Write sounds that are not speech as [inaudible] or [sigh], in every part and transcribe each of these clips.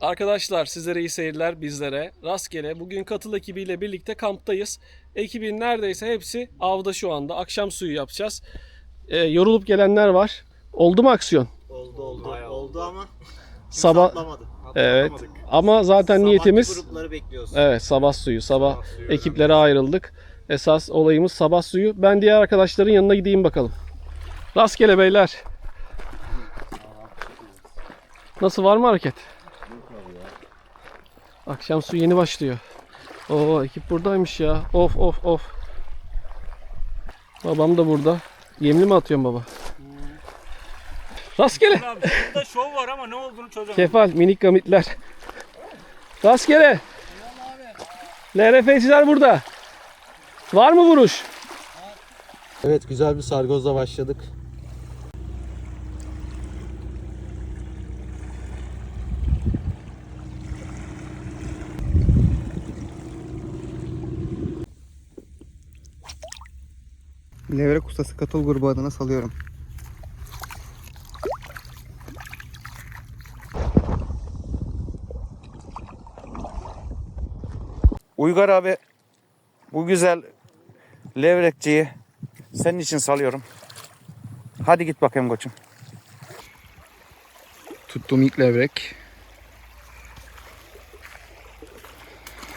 Arkadaşlar sizlere iyi seyirler bizlere. Rastgele bugün katıl ekibiyle birlikte kamptayız. Ekibin neredeyse hepsi avda şu anda. Akşam suyu yapacağız. Ee, yorulup gelenler var. Oldu mu aksiyon? Oldu oldu. oldu ama Sabah atlamadı. evet. Ama zaten Sabahki niyetimiz grupları bekliyoruz. evet sabah suyu. Sabah ekiplere ayrıldık. Esas olayımız sabah suyu. Ben diğer arkadaşların yanına gideyim bakalım. Rastgele beyler. Nasıl var mı hareket? Akşam su yeni başlıyor. Oo ekip buradaymış ya. Of of of. Babam da burada. Yemli mi atıyorsun baba? Rastgele. Abi burada şov var ama ne olduğunu çözemedim. Kefal, minik gamitler. Rastgele. LRF'ciler burada. Var mı vuruş? Evet güzel bir sargozla başladık. Levrek ustası katıl grubu adına salıyorum. Uygar abi bu güzel levrekçiyi senin için salıyorum. Hadi git bakayım koçum. Tuttuğum ilk levrek.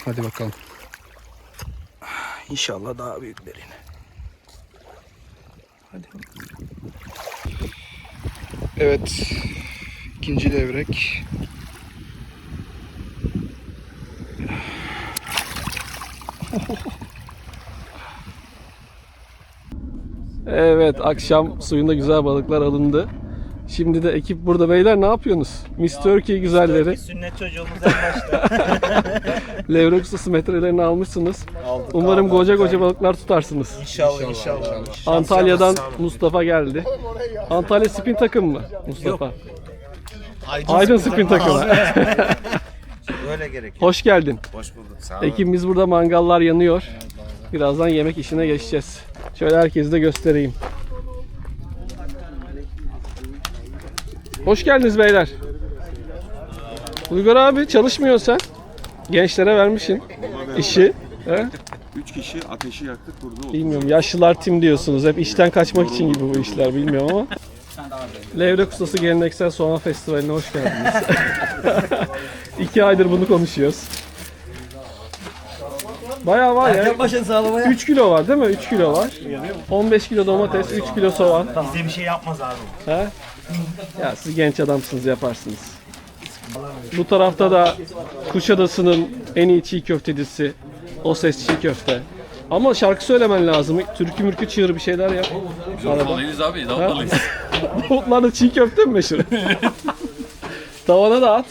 Hadi bakalım. İnşallah daha büyüklerini. Hadi. Evet. ikinci levrek. Evet akşam suyunda güzel balıklar alındı. Şimdi de ekip burada beyler ne yapıyorsunuz? Miss Turkey güzelleri. Sünnet çocuğumuz en başta. [laughs] [laughs] Levrek ustası metrelerini almışsınız. Umarım koca koca balıklar tutarsınız. İnşallah inşallah. Antalya'dan Mustafa geldi. Antalya Spin takım mı Mustafa? Aydın Spin takımı. [laughs] Öyle gerekiyor. Hoş geldin. Hoş bulduk. Sağ olun. Ekibimiz burada mangallar yanıyor. Birazdan yemek işine geçeceğiz. Şöyle herkese de göstereyim. Hoş geldiniz beyler. Uygar abi çalışmıyorsun sen. Gençlere vermişsin işi. He? Üç kişi ateşi yaktık burada. Bilmiyorum yaşlılar tim diyorsunuz. Hep işten kaçmak için gibi bu işler bilmiyorum ama. Levrek Ustası Geleneksel Soğan Festivali'ne hoş geldiniz. [laughs] İki aydır bunu konuşuyoruz. Bayağı var ya. Başın sağlamaya. 3 kilo var değil mi? 3 kilo var. 15 kilo domates, 3 kilo soğan. Bize bir şey yapmaz abi. He? Ya siz genç adamsınız yaparsınız. Bu tarafta da Kuşadası'nın en iyi çiğ köftecisi. O ses çiğ köfte. Ama şarkı söylemen lazım. Türkü mürkü çığır bir şeyler yap. Arada. Değiliz abi, [laughs] Davutlarlıyız. Davutlarda çiğ köfte mi meşhur? [laughs] Tavana da at.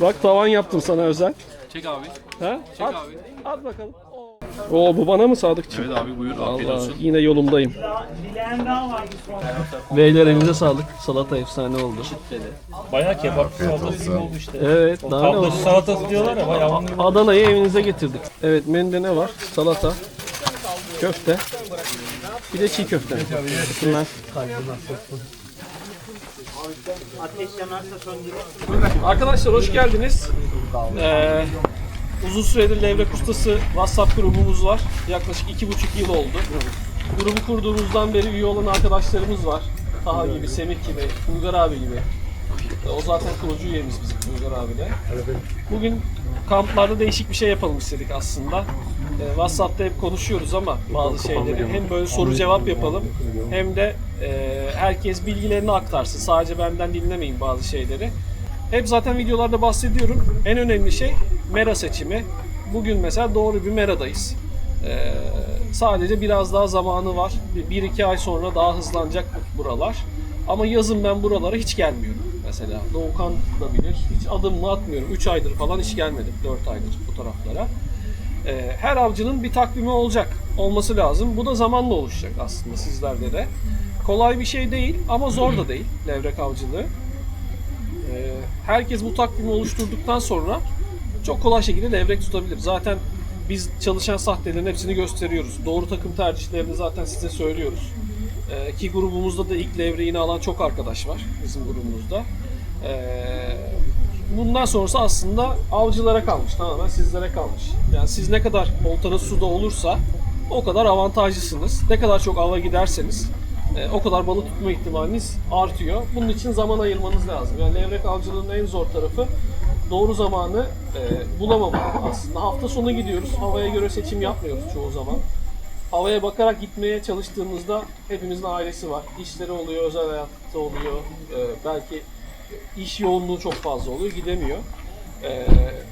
Bak tavan yaptım sana özel. Çek abi. Ha? Çek At. abi. At bakalım. Oo bu bana mı Sadıkçım? Evet abi buyur, afiyet Vallahi olsun. yine yolumdayım. Beyler elinize sağlık. Salata efsane oldu. Bayağı kebap salatası oldu işte. Evet, daha ne Tablosu olsun. salatası diyorlar ya bayağı onun gibi. Adana'yı evinize getirdik. Evet, menüde ne var? Salata, köfte, bir de çiğ köfte. Bunlar. Arkadaşlar hoş geldiniz. Ee, uzun süredir Levrek Ustası WhatsApp grubumuz var. Yaklaşık iki buçuk yıl oldu. Grubu kurduğumuzdan beri üye olan arkadaşlarımız var. Taha gibi, Semih gibi, Uygar abi gibi. O zaten kurucu üyemiz bizim Uygar abiyle. Bugün kamplarda değişik bir şey yapalım istedik aslında. Ee, WhatsApp'ta hep konuşuyoruz ama bazı şeyleri hem böyle soru cevap yapalım hem de e, herkes bilgilerini aktarsın. Sadece benden dinlemeyin bazı şeyleri. Hep zaten videolarda bahsediyorum. En önemli şey mera seçimi. Bugün mesela doğru bir meradayız. Ee, sadece biraz daha zamanı var. Bir iki ay sonra daha hızlanacak buralar. Ama yazın ben buralara hiç gelmiyorum. Mesela Doğukan da bilir. Hiç adımımı atmıyorum. 3 aydır falan hiç gelmedim. 4 aydır bu taraflara. Ee, her avcının bir takvimi olacak. Olması lazım. Bu da zamanla oluşacak aslında sizlerde de. Kolay bir şey değil ama zor da değil [clears throat] levrek avcılığı. Ee, herkes bu takvimi oluşturduktan sonra çok kolay şekilde levrek tutabilir. Zaten biz çalışan sahtelerin hepsini gösteriyoruz. Doğru takım tercihlerini zaten size söylüyoruz. Ee, ki grubumuzda da ilk levreğini alan çok arkadaş var bizim grubumuzda. Ee, bundan sonrası aslında avcılara kalmış. Tamamen sizlere kalmış. Yani siz ne kadar oltanız suda olursa o kadar avantajlısınız. Ne kadar çok ava giderseniz e, o kadar balık tutma ihtimaliniz artıyor. Bunun için zaman ayırmanız lazım. Yani levrek avcılığının en zor tarafı doğru zamanı e, bulamamak aslında. Hafta sonu gidiyoruz. Havaya göre seçim yapmıyoruz çoğu zaman. Havaya bakarak gitmeye çalıştığımızda hepimizin ailesi var. İşleri oluyor, özel hayatta oluyor. E, belki iş yoğunluğu çok fazla oluyor, gidemiyor. E,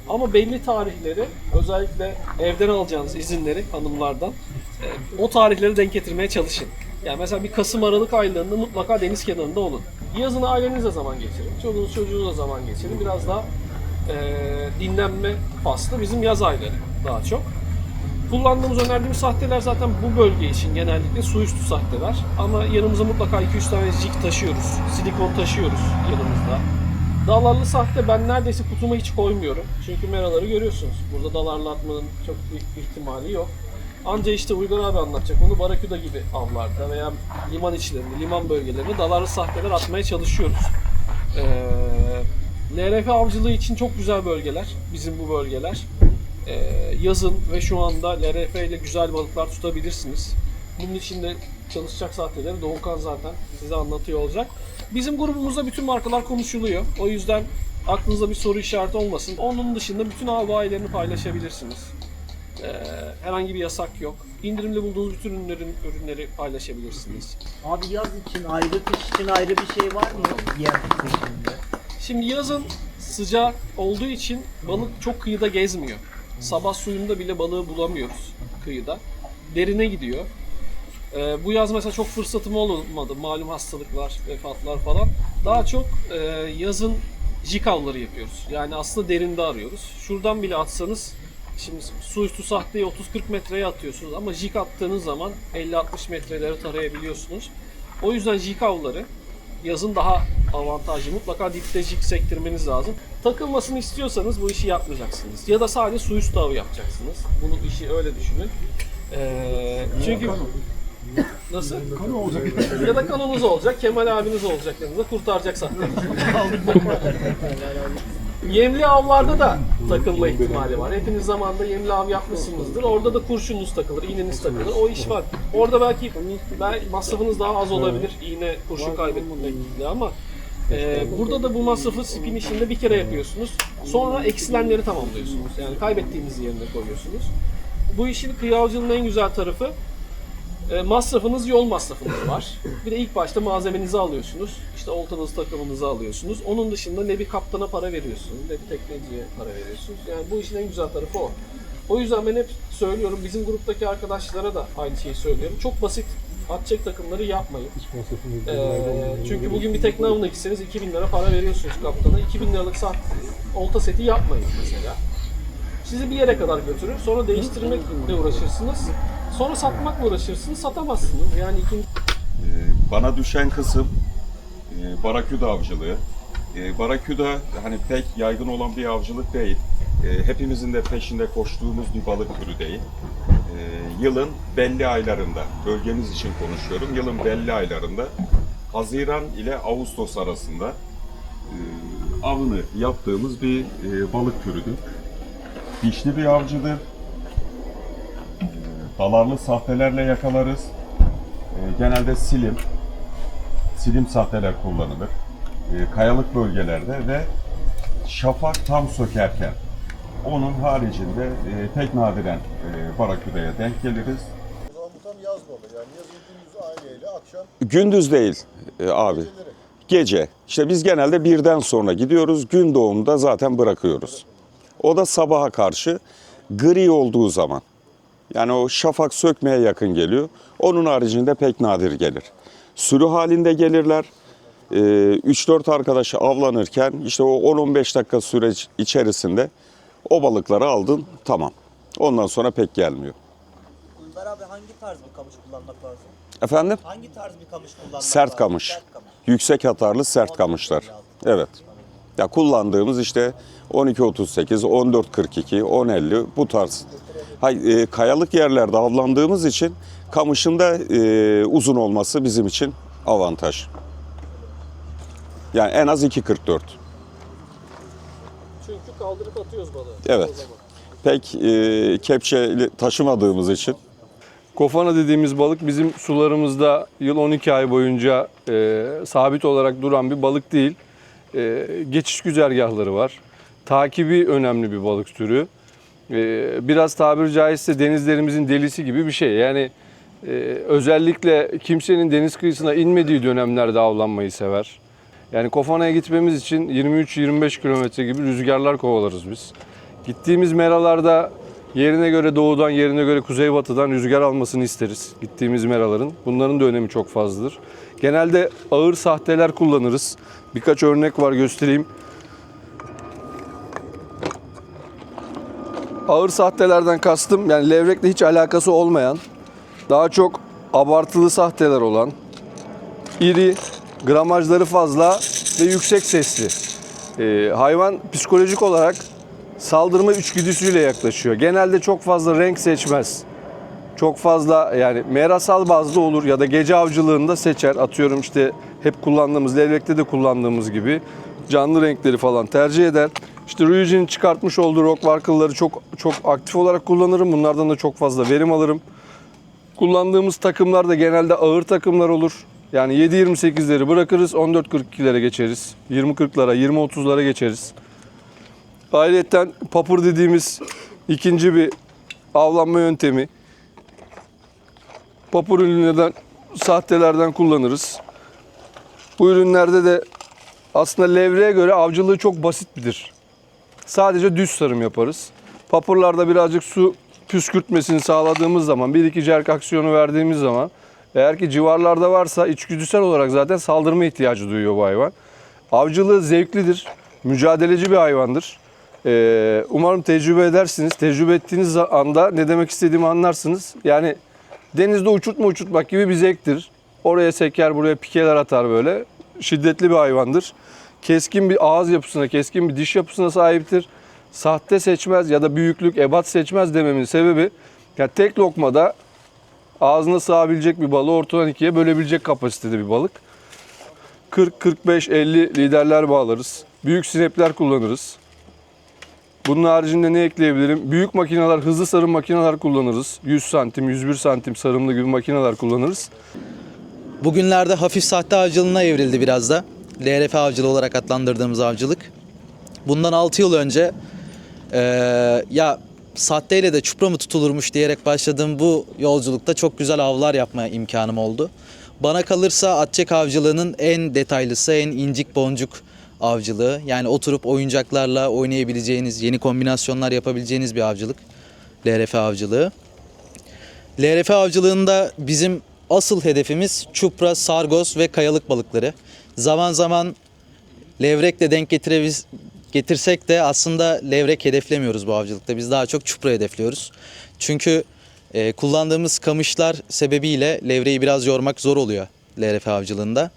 ama belli tarihleri, özellikle evden alacağınız izinleri hanımlardan, e, o tarihleri denk getirmeye çalışın. Yani mesela bir Kasım Aralık aylarında mutlaka deniz kenarında olun. Yazın ailenizle zaman geçirin, çoluğunuz çocuğunuzla zaman geçirin. Biraz daha dinlenme faslı bizim yaz ayları daha çok. Kullandığımız, önerdiğimiz sahteler zaten bu bölge için genellikle su üstü sahteler. Ama yanımıza mutlaka 2-3 tane jig taşıyoruz. Silikon taşıyoruz yanımızda. Dalarlı sahte ben neredeyse kutuma hiç koymuyorum. Çünkü meraları görüyorsunuz. Burada dalarlı atmanın çok büyük ihtimali yok. Anca işte Uygar abi anlatacak onu Baraküda gibi avlarda veya liman içlerinde, liman bölgelerinde dalarlı sahteler atmaya çalışıyoruz. Ee, LRF avcılığı için çok güzel bölgeler, bizim bu bölgeler. Ee, yazın ve şu anda LRF ile güzel balıklar tutabilirsiniz. Bunun için de çalışacak sahteleri Doğukan zaten size anlatıyor olacak. Bizim grubumuzda bütün markalar konuşuluyor. O yüzden aklınızda bir soru işareti olmasın. Onun dışında bütün av bayilerini paylaşabilirsiniz. Ee, herhangi bir yasak yok. İndirimli bulduğunuz bütün ürünlerin ürünleri paylaşabilirsiniz. Abi yaz için ayrı, kış için ayrı bir şey var mı? Yem seçiminde. Şimdi yazın sıcak olduğu için balık çok kıyıda gezmiyor. Sabah suyunda bile balığı bulamıyoruz kıyıda. Derine gidiyor. Ee, bu yaz mesela çok fırsatım olmadı. Malum hastalıklar, vefatlar falan. Daha çok e, yazın jig avları yapıyoruz. Yani aslında derinde arıyoruz. Şuradan bile atsanız Şimdi su üstü sahteyi 30-40 metreye atıyorsunuz ama jig attığınız zaman 50-60 metreleri tarayabiliyorsunuz. O yüzden jig avları yazın daha avantajlı. Mutlaka dipte jig sektirmeniz lazım. Takılmasını istiyorsanız bu işi yapmayacaksınız. Ya da sadece su üstü avı yapacaksınız. Bunu işi öyle düşünün. Ee, çünkü Nasıl? Kano olacak. ya da kanonuz olacak. Kemal abiniz olacak yanınızda. Kurtaracak zaten. [laughs] Yemli avlarda da takılma ihtimali var. Hepiniz zamanında yemli av yapmışsınızdır. Orada da kurşununuz takılır, iğneniz takılır. O iş var. Orada belki, belki masrafınız daha az olabilir. İğne, kurşun kaybetmekle ama e, burada da bu masrafı spin işinde bir kere yapıyorsunuz. Sonra eksilenleri tamamlıyorsunuz. Yani kaybettiğiniz yerine koyuyorsunuz. Bu işin kıyı avcılığının en güzel tarafı e, masrafınız yol masrafınız var. Bir de ilk başta malzemenizi alıyorsunuz. İşte oltanızı takımınızı alıyorsunuz. Onun dışında ne bir kaptana para veriyorsunuz ne bir tekneciye para veriyorsunuz. Yani bu işin en güzel tarafı o. O yüzden ben hep söylüyorum bizim gruptaki arkadaşlara da aynı şeyi söylüyorum. Çok basit atacak takımları yapmayın. Ee, çünkü bugün bir tekne avına gitseniz 2000 lira para veriyorsunuz kaptana. 2000 liralık saat olta seti yapmayın mesela. Sizi bir yere kadar götürür. Sonra değiştirmekle uğraşırsınız. Sonra satmakla uğraşırsınız. Satamazsınız. Yani ikinci Ee, Bana düşen kısım e, baraküda avcılığı. E, Baraküda hani pek yaygın olan bir avcılık değil. E, Hepimizin de peşinde koştuğumuz bir balık türü değil. E, Yılın belli aylarında, bölgemiz için konuşuyorum, yılın belli aylarında Haziran ile Ağustos arasında e, avını yaptığımız bir e, balık türüdür. Dişli bir avcıdır. E, Dalarlı sahtelerle yakalarız. E, genelde silim, silim sahteler kullanılır. E, kayalık bölgelerde ve şafak tam sökerken. Onun haricinde e, pek nadiren e, baraküdeye denk geliriz. Gündüz değil e, abi. Gece. İşte biz genelde birden sonra gidiyoruz. Gün doğumunda zaten bırakıyoruz. O da sabaha karşı gri olduğu zaman. Yani o şafak sökmeye yakın geliyor. Onun haricinde pek nadir gelir. Sürü halinde gelirler. Ee, 3-4 arkadaş avlanırken işte o 10-15 dakika süreç içerisinde o balıkları aldın tamam. Ondan sonra pek gelmiyor. Uygar abi hangi tarz bir kamış kullanmak lazım? Efendim? Hangi tarz bir kamış kullanmak Sert lazım? kamış. Sert kamış. Yüksek hatarlı sert kamışlar. Evet. Ya kullandığımız işte 1238, 1442, 1050 bu tarz. Hay, e, kayalık yerlerde avlandığımız için kamışın da e, uzun olması bizim için avantaj. Yani en az 2.44. kaldırıp atıyoruz balığı. Evet. Pek e, kepçe taşımadığımız için Kofana dediğimiz balık bizim sularımızda yıl 12 ay boyunca e, sabit olarak duran bir balık değil. E, geçiş güzergahları var. Takibi önemli bir balık türü. E, biraz tabiri caizse denizlerimizin delisi gibi bir şey. Yani e, özellikle kimsenin deniz kıyısına inmediği dönemlerde avlanmayı sever. Yani Kofana'ya gitmemiz için 23-25 kilometre gibi rüzgarlar kovalarız biz. Gittiğimiz meralarda yerine göre doğudan, yerine göre kuzeybatıdan rüzgar almasını isteriz gittiğimiz meraların. Bunların da önemi çok fazladır. Genelde ağır sahteler kullanırız. Birkaç örnek var göstereyim. Ağır sahtelerden kastım yani levrekle hiç alakası olmayan, daha çok abartılı sahteler olan, iri, gramajları fazla ve yüksek sesli. Ee, hayvan psikolojik olarak saldırma içgüdüsüyle yaklaşıyor. Genelde çok fazla renk seçmez. Çok fazla yani merasal bazda olur ya da gece avcılığında seçer. Atıyorum işte hep kullandığımız, levrekte de kullandığımız gibi canlı renkleri falan tercih eder. İşte Ryuji'nin çıkartmış olduğu rock çok çok aktif olarak kullanırım. Bunlardan da çok fazla verim alırım. Kullandığımız takımlar da genelde ağır takımlar olur. Yani 7.28'leri bırakırız, 14.42'lere geçeriz. 20.40'lara, 20.30'lara geçeriz. Ayrıca papur dediğimiz ikinci bir avlanma yöntemi. Papur ürünlerden, sahtelerden kullanırız. Bu ürünlerde de aslında levreğe göre avcılığı çok basittir. Sadece düz sarım yaparız. Papurlarda birazcık su püskürtmesini sağladığımız zaman, bir iki cerk aksiyonu verdiğimiz zaman eğer ki civarlarda varsa içgüdüsel olarak zaten saldırma ihtiyacı duyuyor bu hayvan. Avcılığı zevklidir, mücadeleci bir hayvandır. Ee, umarım tecrübe edersiniz. Tecrübe ettiğiniz anda ne demek istediğimi anlarsınız. Yani denizde uçurtma uçurtmak gibi bir zevktir. Oraya seker, buraya pikeler atar böyle. Şiddetli bir hayvandır. Keskin bir ağız yapısına, keskin bir diş yapısına sahiptir. Sahte seçmez ya da büyüklük, ebat seçmez dememin sebebi yani tek lokmada ağzına sığabilecek bir balığı ortadan ikiye bölebilecek kapasitede bir balık. 40, 45, 50 liderler bağlarız. Büyük sinepler kullanırız. Bunun haricinde ne ekleyebilirim? Büyük makineler, hızlı sarım makineler kullanırız. 100 santim, 101 santim sarımlı gibi makineler kullanırız. Bugünlerde hafif sahte avcılığına evrildi biraz da. LRF avcılığı olarak adlandırdığımız avcılık. Bundan 6 yıl önce eee, ya sahteyle de çupra mı tutulurmuş diyerek başladığım bu yolculukta çok güzel avlar yapma imkanım oldu. Bana kalırsa atçek avcılığının en detaylısı, en incik boncuk avcılığı. Yani oturup oyuncaklarla oynayabileceğiniz, yeni kombinasyonlar yapabileceğiniz bir avcılık. LRF avcılığı. LRF avcılığında bizim asıl hedefimiz çupra, sargos ve kayalık balıkları. Zaman zaman levrekle denk getirsek de aslında levrek hedeflemiyoruz bu avcılıkta. Biz daha çok çupra hedefliyoruz. Çünkü e, kullandığımız kamışlar sebebiyle levreyi biraz yormak zor oluyor LRF avcılığında.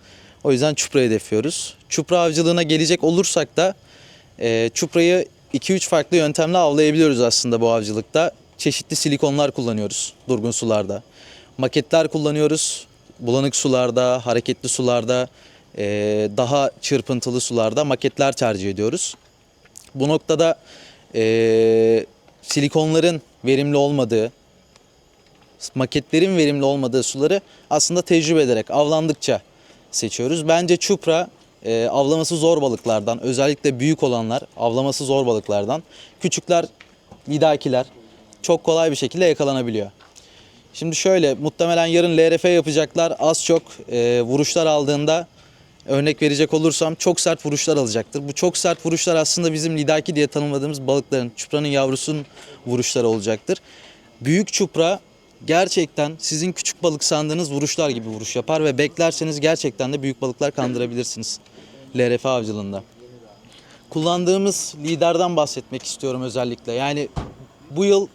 O yüzden çupra hedefliyoruz. Çupra avcılığına gelecek olursak da e, çuprayı 2-3 farklı yöntemle avlayabiliyoruz aslında bu avcılıkta. Çeşitli silikonlar kullanıyoruz durgun sularda. Maketler kullanıyoruz. Bulanık sularda, hareketli sularda, e, daha çırpıntılı sularda maketler tercih ediyoruz. Bu noktada e, silikonların verimli olmadığı, maketlerin verimli olmadığı suları aslında tecrübe ederek avlandıkça seçiyoruz. Bence çupra e, avlaması zor balıklardan, özellikle büyük olanlar avlaması zor balıklardan. Küçükler, lidakiler çok kolay bir şekilde yakalanabiliyor. Şimdi şöyle muhtemelen yarın LRF yapacaklar az çok e, vuruşlar aldığında örnek verecek olursam çok sert vuruşlar alacaktır. Bu çok sert vuruşlar aslında bizim lidaki diye tanımladığımız balıkların, çupranın yavrusunun vuruşları olacaktır. Büyük çupra gerçekten sizin küçük balık sandığınız vuruşlar gibi vuruş yapar ve beklerseniz gerçekten de büyük balıklar kandırabilirsiniz LRF avcılığında. Kullandığımız liderden bahsetmek istiyorum özellikle. Yani bu yıl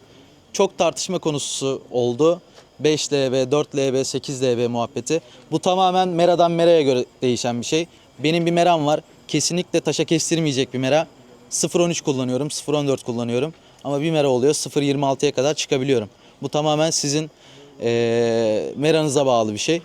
çok tartışma konusu oldu. 5 LB, 4 LB, 8 LB muhabbeti. Bu tamamen meradan meraya göre değişen bir şey. Benim bir meram var. Kesinlikle taşa kestirmeyecek bir mera. 0.13 kullanıyorum, 0.14 kullanıyorum. Ama bir mera oluyor 0.26'ya kadar çıkabiliyorum. Bu tamamen sizin eee meranıza bağlı bir şey. E,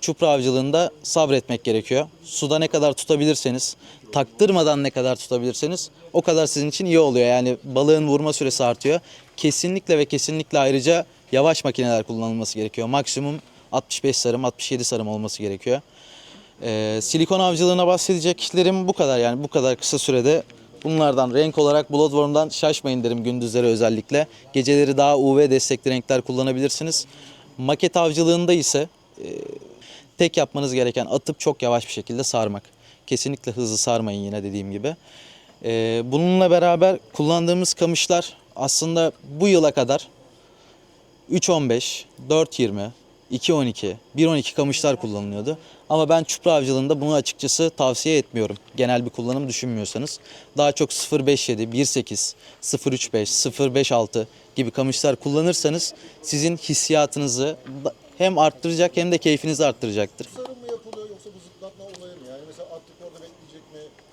Çupra avcılığında sabretmek gerekiyor. Suda ne kadar tutabilirseniz, taktırmadan ne kadar tutabilirseniz o kadar sizin için iyi oluyor. Yani balığın vurma süresi artıyor. Kesinlikle ve kesinlikle ayrıca yavaş makineler kullanılması gerekiyor. Maksimum 65 sarım, 67 sarım olması gerekiyor. Ee, silikon avcılığına bahsedeceklerim bu kadar yani bu kadar kısa sürede bunlardan renk olarak Bloodworm'dan şaşmayın derim gündüzleri özellikle. Geceleri daha UV destekli renkler kullanabilirsiniz. Maket avcılığında ise e, tek yapmanız gereken atıp çok yavaş bir şekilde sarmak. Kesinlikle hızlı sarmayın yine dediğim gibi. Ee, bununla beraber kullandığımız kamışlar aslında bu yıla kadar 3.15, 4.20, 2.12, 1.12 kamışlar kullanılıyordu. Ama ben çupra avcılığında bunu açıkçası tavsiye etmiyorum. Genel bir kullanım düşünmüyorsanız. Daha çok 0.57, 1.8, 0.35, 0.56 gibi kamışlar kullanırsanız sizin hissiyatınızı hem arttıracak hem de keyfinizi arttıracaktır.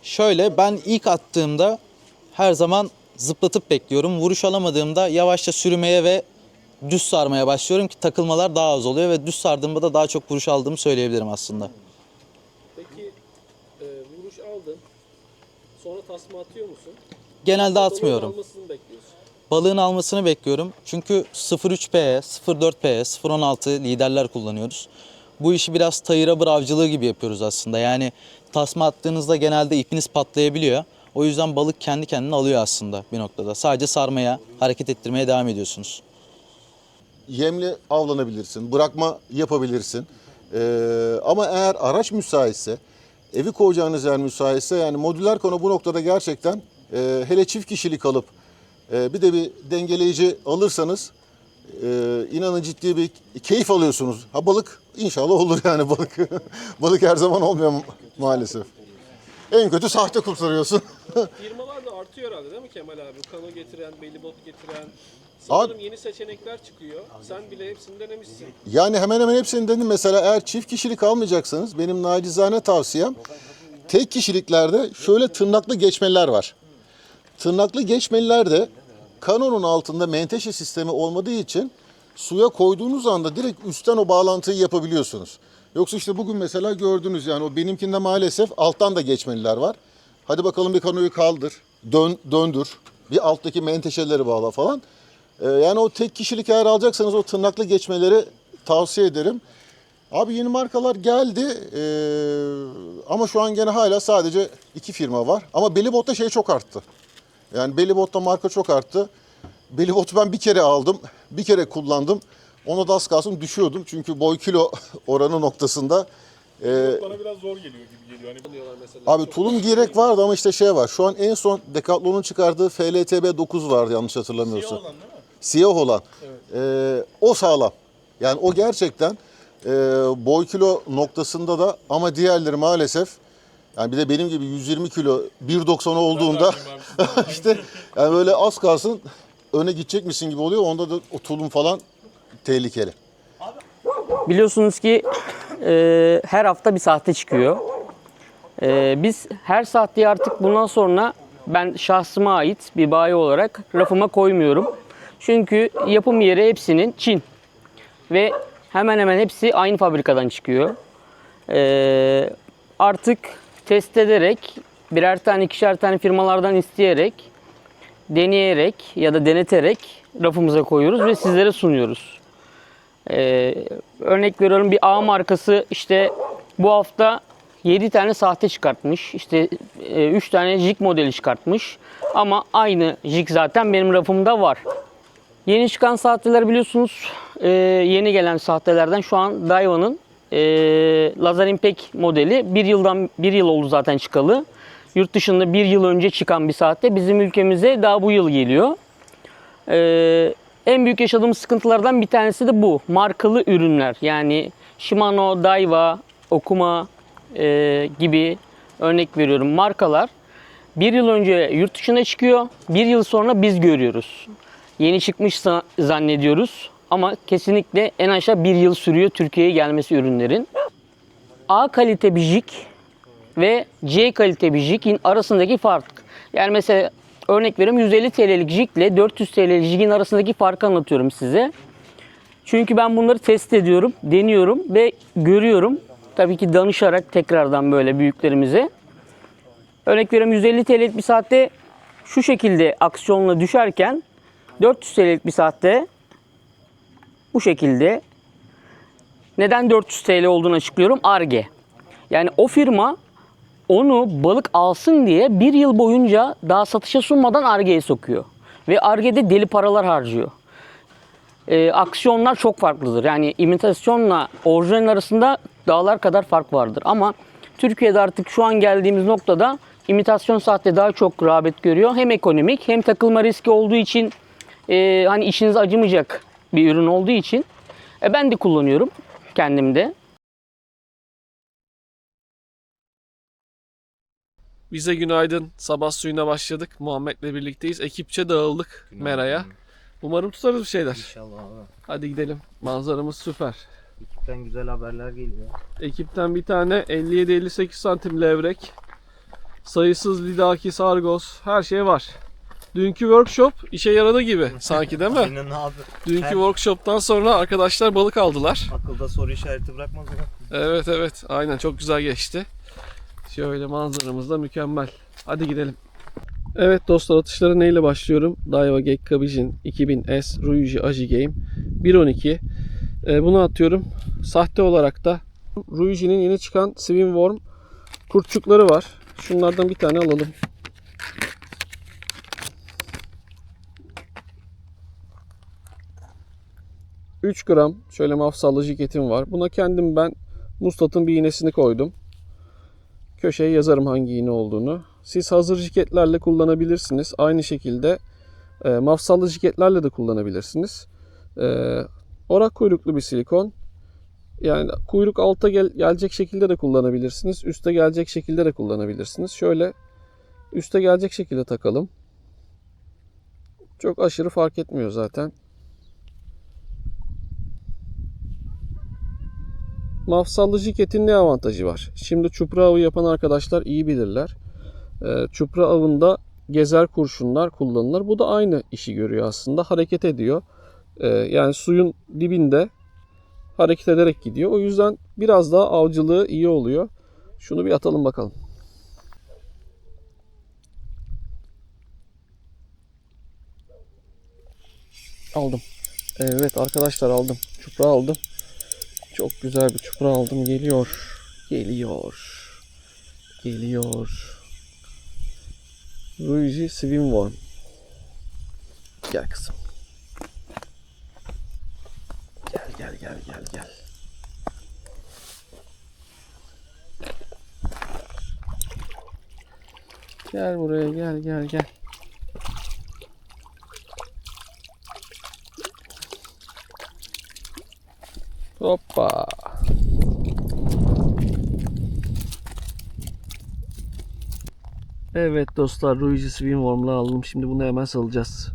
Şöyle ben ilk attığımda her zaman zıplatıp bekliyorum. Vuruş alamadığımda yavaşça sürümeye ve düz sarmaya başlıyorum ki takılmalar daha az oluyor ve düz sardığımda da daha çok vuruş aldığımı söyleyebilirim aslında. Peki e, vuruş aldın. Sonra tasma atıyor musun? Genelde Balığın atmıyorum. almasını bekliyorsun. Balığın almasını bekliyorum. Çünkü 0.3P, 0.4P, 0.16 liderler kullanıyoruz. Bu işi biraz tayıra bır avcılığı gibi yapıyoruz aslında. Yani tasma attığınızda genelde ipiniz patlayabiliyor. O yüzden balık kendi kendine alıyor aslında bir noktada. Sadece sarmaya, hareket ettirmeye devam ediyorsunuz. Yemle avlanabilirsin, bırakma yapabilirsin. Ee, ama eğer araç müsaitse, evi koyacağınız yer müsaitse yani modüler konu bu noktada gerçekten e, hele çift kişilik alıp e, bir de bir dengeleyici alırsanız e, inanın ciddi bir keyif alıyorsunuz. Ha balık inşallah olur yani [laughs] balık. balık her zaman olmuyor ma- maalesef. En kötü sahte kurtarıyorsun. [laughs] Firmalar da artıyor herhalde değil mi Kemal abi? Kano getiren, belibot getiren. Sanırım yeni seçenekler çıkıyor. Sen bile hepsini denemişsin. Yani hemen hemen hepsini dedim. Mesela eğer çift kişilik almayacaksanız benim nacizane tavsiyem tek kişiliklerde şöyle tırnaklı geçmeler var. Tırnaklı geçmelerde kanonun altında menteşe sistemi olmadığı için suya koyduğunuz anda direkt üstten o bağlantıyı yapabiliyorsunuz. Yoksa işte bugün mesela gördünüz yani o benimkinde maalesef alttan da geçmeliler var. Hadi bakalım bir kanoyu kaldır, dön, döndür, bir alttaki menteşeleri bağla falan. Ee, yani o tek kişilik eğer alacaksanız o tırnaklı geçmeleri tavsiye ederim. Abi yeni markalar geldi ee, ama şu an gene hala sadece iki firma var. Ama Belibot'ta şey çok arttı. Yani Belibot'ta marka çok arttı. Belibot'u ben bir kere aldım, bir kere kullandım. Ona da az kalsın düşüyordum çünkü boy kilo [laughs] oranı noktasında. ee, Bana biraz zor geliyor gibi geliyor. Hani Diyorlar mesela. Abi tulum giyerek vardı ama işte şey var. Şu an en son Decathlon'un çıkardığı FLTB 9 vardı yanlış hatırlamıyorsam. olan değil mi? Siyah olan. Ee, o sağlam. Yani o gerçekten e, boy kilo noktasında da ama diğerleri maalesef yani bir de benim gibi 120 kilo 1.90 olduğunda [laughs] işte yani böyle az kalsın öne gidecek misin gibi oluyor. Onda da o tulum falan tehlikeli. Biliyorsunuz ki e, her hafta bir sahte çıkıyor. E, biz her sahteyi artık bundan sonra ben şahsıma ait bir bayi olarak rafıma koymuyorum. Çünkü yapım yeri hepsinin Çin. Ve hemen hemen hepsi aynı fabrikadan çıkıyor. E, artık test ederek birer tane ikişer tane firmalardan isteyerek deneyerek ya da deneterek rafımıza koyuyoruz ve sizlere sunuyoruz. Ee, örnek veriyorum bir A markası işte bu hafta 7 tane sahte çıkartmış. İşte 3 tane jig modeli çıkartmış. Ama aynı jig zaten benim rafımda var. Yeni çıkan sahteler biliyorsunuz e, yeni gelen sahtelerden şu an Daiwa'nın e, Laser Impact modeli bir yıldan bir yıl oldu zaten çıkalı. Yurt dışında bir yıl önce çıkan bir sahte bizim ülkemize daha bu yıl geliyor. Ee, en büyük yaşadığımız sıkıntılardan bir tanesi de bu. Markalı ürünler. Yani Shimano, Daiwa, Okuma e, gibi örnek veriyorum markalar. Bir yıl önce yurt dışına çıkıyor. Bir yıl sonra biz görüyoruz. Yeni çıkmış za- zannediyoruz. Ama kesinlikle en aşağı bir yıl sürüyor Türkiye'ye gelmesi ürünlerin. A kalite bir jig ve C kalite bir jigin arasındaki fark. Yani mesela örnek veriyorum 150 TL'lik jig ile 400 TL'lik jigin arasındaki farkı anlatıyorum size. Çünkü ben bunları test ediyorum, deniyorum ve görüyorum. Tabii ki danışarak tekrardan böyle büyüklerimize. Örnek veriyorum 150 TL'lik bir saatte şu şekilde aksiyonla düşerken 400 TL'lik bir saatte bu şekilde neden 400 TL olduğunu açıklıyorum. Arge. Yani o firma onu balık alsın diye bir yıl boyunca daha satışa sunmadan Arge'ye sokuyor. Ve Arge'de deli paralar harcıyor. Ee, aksiyonlar çok farklıdır. Yani imitasyonla orijinal arasında dağlar kadar fark vardır. Ama Türkiye'de artık şu an geldiğimiz noktada imitasyon saatte daha çok rağbet görüyor. Hem ekonomik hem takılma riski olduğu için e, hani işiniz acımayacak bir ürün olduğu için e, ben de kullanıyorum kendimde. Bize günaydın. Sabah suyuna başladık. Muhammed'le birlikteyiz. Ekipçe dağıldık Mera'ya. Umarım tutarız bir şeyler. İnşallah abi. Hadi gidelim. Manzaramız süper. Ekipten güzel haberler geliyor. Ekipten bir tane 57-58 santim levrek. Sayısız lidaki, sargos, her şey var. Dünkü workshop işe yaradı gibi sanki değil mi? [laughs] Aynen abi. Dünkü Her- workshop'tan sonra arkadaşlar balık aldılar. Akılda soru işareti bırakmaz ya. Evet evet aynen çok güzel geçti. Şöyle manzaramız da mükemmel. Hadi gidelim. Evet dostlar atışlara neyle başlıyorum? Daiwa Gekka Vision 2000S Ruiji Aji Game 1.12 Ee, Bunu atıyorum. Sahte olarak da Ruiji'nin yeni çıkan Swim Worm kurtçukları var. Şunlardan bir tane alalım. ...3 gram şöyle mafsallı jiketim var. Buna kendim ben Mustat'ın bir iğnesini koydum. Köşeye yazarım hangi iğne olduğunu. Siz hazır jiketlerle kullanabilirsiniz. Aynı şekilde e, mafsallı jiketlerle de kullanabilirsiniz. E, orak kuyruklu bir silikon. Yani kuyruk alta gel- gelecek şekilde de kullanabilirsiniz. Üste gelecek şekilde de kullanabilirsiniz. Şöyle üste gelecek şekilde takalım. Çok aşırı fark etmiyor zaten. Mafsallı jiketin ne avantajı var? Şimdi çupra avı yapan arkadaşlar iyi bilirler. Ee, çupra avında gezer kurşunlar kullanılır. Bu da aynı işi görüyor aslında. Hareket ediyor. Ee, yani suyun dibinde hareket ederek gidiyor. O yüzden biraz daha avcılığı iyi oluyor. Şunu bir atalım bakalım. Aldım. Evet arkadaşlar aldım. Çupra aldım. Çok güzel bir çupra aldım. Geliyor. Geliyor. Geliyor. Ruiji Swim Worm. Gel kızım. Gel gel gel gel gel. Gel buraya gel gel gel. Hoppa. Evet dostlar Ruiji Swim Worm'la aldım. Şimdi bunu hemen salacağız.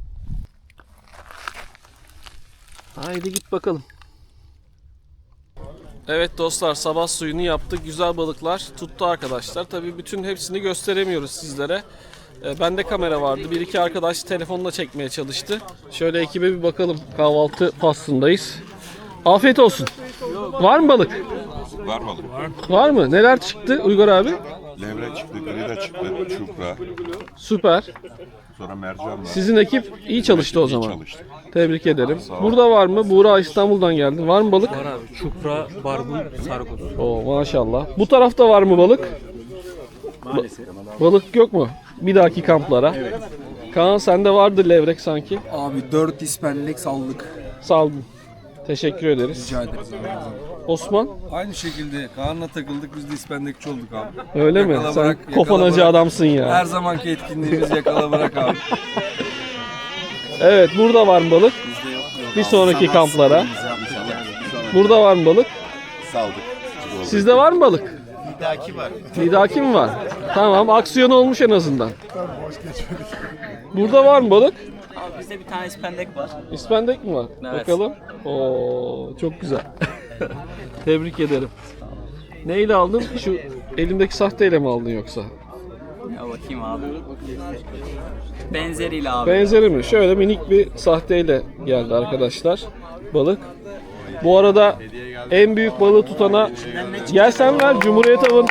Haydi git bakalım. Evet dostlar sabah suyunu yaptık. Güzel balıklar tuttu arkadaşlar. Tabii bütün hepsini gösteremiyoruz sizlere. Ee, Bende kamera vardı. Bir iki arkadaş telefonla çekmeye çalıştı. Şöyle ekibe bir bakalım. Kahvaltı faslındayız. Afiyet olsun. Var mı balık? Var balık. Var mı? Neler çıktı Uygar abi? Levrek çıktı, grida çıktı, çupra. Süper. Sonra mercan var. Sizin ekip iyi çalıştı o İyi zaman. çalıştı. Tebrik ederim. Burada var mı? Buğra İstanbul'dan geldi. Var mı balık? Var abi. Çupra, barbun, sargos. Oo maşallah. Bu tarafta var mı balık? Maalesef. balık yok mu? Bir dahaki kamplara. Kaan sende vardı levrek sanki. Abi 4 ispendek saldık. Saldım. Teşekkür ederiz. Rica ederiz. Osman Aynı şekilde Kaan'la takıldık biz de ispendekçi olduk abi. öyle mi? Yakala Sen bırak, yakala kofanacı bırak. adamsın ya. Her zamanki etkinliğimiz yakala bırak abi. Evet burada var mı balık? Bir sonraki kamplara. Burada var mı balık? Saldık. Sizde var mı balık? Lidaki var. Lidaki mi var? Tamam aksiyon olmuş en azından. Burada var mı balık? Abi bizde bir tane ispendek var. İspendek mi var? Evet. Bakalım. Oo çok güzel. [laughs] Tebrik ederim. Neyle aldın? Şu elimdeki sahteyle mi aldın yoksa? Ya bakayım abi. Benzeriyle abi. Benzeri mi? Şöyle minik bir sahteyle geldi arkadaşlar. Balık. Bu arada en büyük balığı tutana gel sen ver Cumhuriyet Av'ın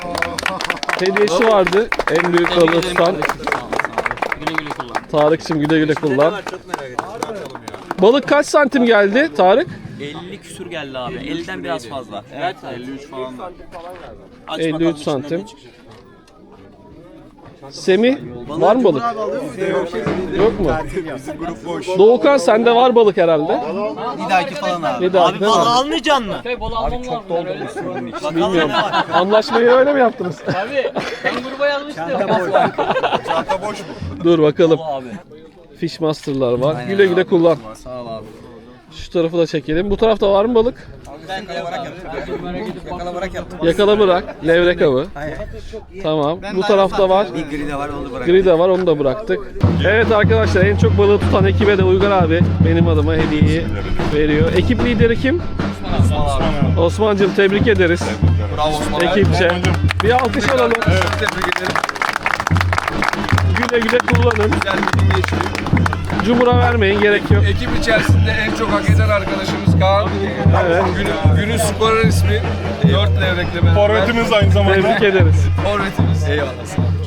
hediyesi vardı. En büyük balığı tutan. Tarık'cığım güle güle kullan. Balık kaç santim geldi Tarık? 50 küsür geldi abi. 50'den biraz fazla. Evet 53 falan. Aç 53 bakalım santim. Semih var mı balık? Yok mu? Doğukan sende var balık herhalde. Bir dahaki falan abi. Bir dahaki değil mi? almayacaksın mı? Abi çok doldu bu Bilmiyorum. Anlaşmayı öyle mi yaptınız? Abi ben gruba yazmıştım. [laughs] Dur bakalım. Abi. Fishmaster'lar var. Güle güle kullan. Sağ ol abi. Şu tarafı da çekelim. Bu tarafta var mı balık? Ben yakala bırak yaptım. Yakala bırak. Levrek avı. Tamam. Bu tarafta var. Bir gri de var onu bırak. Gri de var onu da bıraktık. Evet arkadaşlar en çok balığı tutan ekibe de Uygar abi benim adıma hediyeyi veriyor. Ekip lideri kim? Osman'cığım tebrik ederiz. Bravo Osman. Ekipçe. Bir alkış alalım. Tebrik ederim. Güle güle kullanın. Güzel bir gün geçiriyor. Cumhur'a vermeyin gerek yok. Ekip içerisinde en çok hak eden arkadaşımız Kaan. Evet. Günün, günün skorer ismi. Dört levrekle beraber. Forvetimiz aynı zamanda. Tebrik ederiz. Forvetimiz. Eyvallah. Sağ olun.